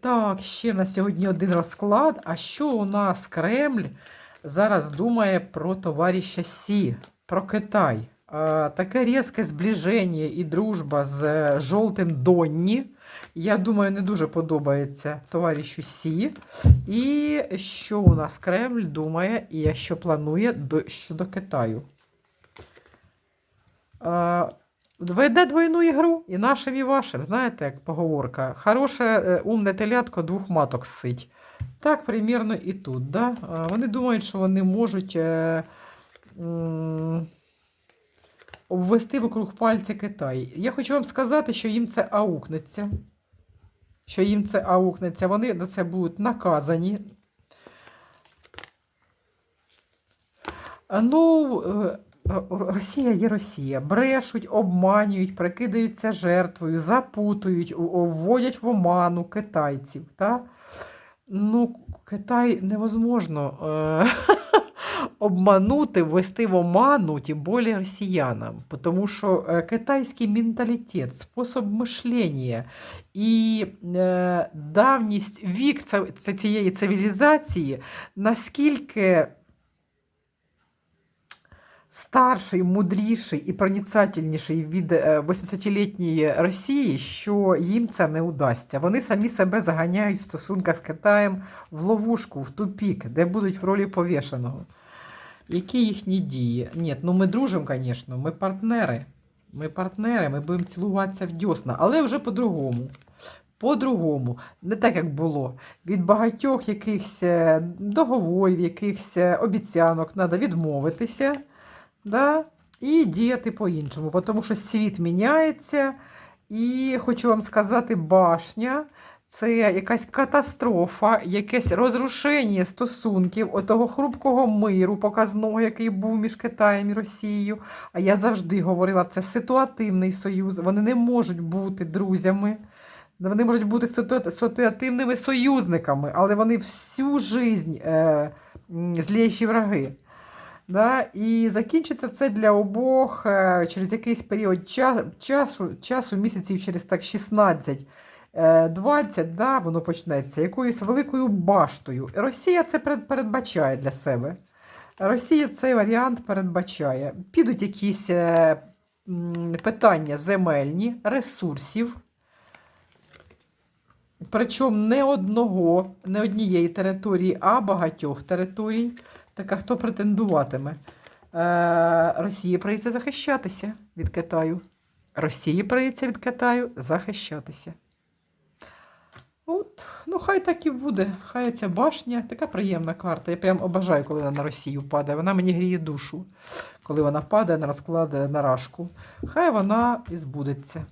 Так, ще на сьогодні один розклад. А що у нас Кремль зараз думає про товариша Сі, про Китай? Таке різке зближення і дружба з е, жовтим Донні. Я думаю, не дуже подобається товаришу Сі. І що у нас Кремль думає і що планує до, щодо Китаю? А, Веде двойну ігру і нашим, і вашим. Знаєте, як поговорка. Хороше е, умне телятко двох маток сить. Так, примірно і тут. Да? Вони думають, що вони можуть е, обвести вокруг пальця Китай. Я хочу вам сказати, що їм це аукнеться. Що їм це аукнеться. Вони на це будуть наказані. Ну, Е, Росія є Росія. Брешуть, обманюють, прикидаються жертвою, запутують, вводять в оману китайців. Та? Ну, Китай невозможно е, обманути, ввести в оману, тим більше росіянам. Тому що е, китайський менталітет, спосіб мишлення і е, давність вік цієї цивілізації наскільки старший, мудріший і проніцательніший від е, 80-літньої Росії, що їм це не удасться. Вони самі себе заганяють в стосунках з Китаєм в ловушку, в тупік, де будуть в ролі повішеного. Які їхні дії? Ні, ну ми дружимо, звісно, ми партнери. Ми партнери, ми будемо цілуватися в дьосна, але вже по-другому. По-другому, не так, як було. Від багатьох якихось е, договорів, якихось е, обіцянок треба відмовитися да? і діяти по-іншому. Тому що світ міняється, і хочу вам сказати, башня це якась катастрофа, якесь розрушення стосунків отого хрупкого миру показного, який був між Китаєм і Росією. А я завжди говорила, це ситуативний союз. Вони не можуть бути друзями. Вони можуть бути ситу- ситуативними союзниками, але вони всю жизнь е, зліші враги. Да? І закінчиться це для обох е, через якийсь період часу, часу місяців через так 16. е, 20, да, воно почнеться якоюсь великою баштою. Росія це передбачає для себе. Росія цей варіант передбачає. Підуть якісь е, питання земельні, ресурсів. Причому не одного, не однієї території, а багатьох територій. Так а хто претендуватиме? Е, Росії прийдеться захищатися від Китаю. Росії прийдеться від Китаю захищатися. От, ну хай так і буде. Хай ця башня, така приємна карта. Я прям обожаю, коли вона на Росію падає. Вона мені гріє душу, коли вона падає на розклад на рашку. Хай вона і збудеться.